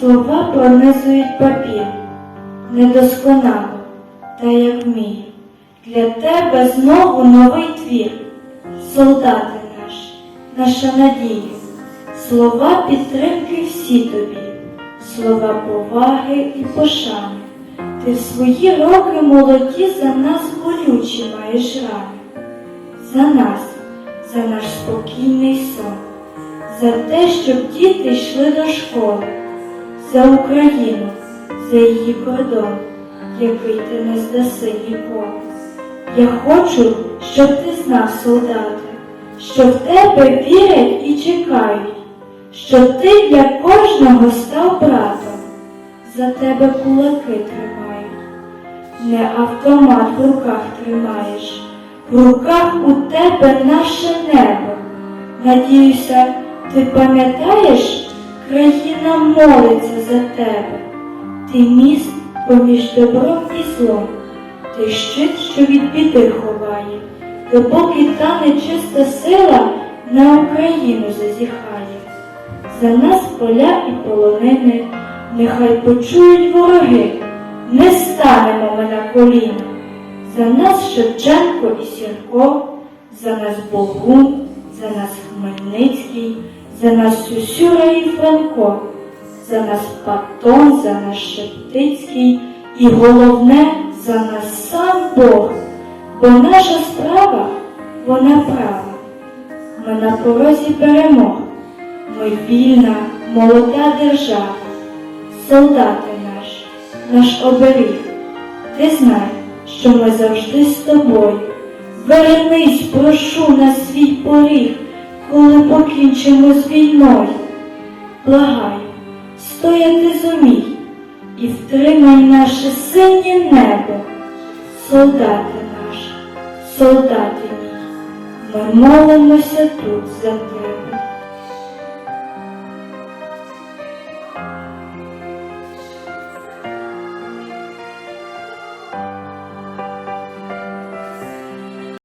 Слова пронизують папір, недосконало, та як вмію. Для тебе знову новий твір, солдати наш, наша надія, слова підтримки всі тобі, слова поваги і пошани. Ти в свої роки молоді за нас болючі маєш рани, за нас, за наш спокійний сон, за те, щоб діти йшли до школи, за Україну, за її кордон, який ти не здаси ніколи. Я хочу, щоб ти знав, солдати, що в тебе вірять і чекають, що ти для кожного став братом, за тебе кулаки тримають. Не автомат в руках тримаєш, в руках у тебе наше небо. Надіюся, ти пам'ятаєш, країна молиться за тебе. Ти міст поміж добром і злом, ти щит, що від біди ховає, допоки та нечиста сила на Україну зазіхає. За нас поля і полонини, нехай почують вороги, не станемо ми на коліна. За нас Шевченко і Сірко, за нас Богун, за нас Хмельницький, за нас Сюсюра і Франко, за нас Патон, за нас Шептицький і головне за нас сам Бог, бо наша справа, вона права. Ми на порозі перемог, ми вільна, молода держава, солдати наш, наш оберіг. Ти знай, що ми завжди з тобою. Вернись, прошу на свій поріг, коли покінчимо з війною. благай, стояти зумій і втримай наше синє небо. Солдати наші, солдати мій, ми молимося тут за тебе.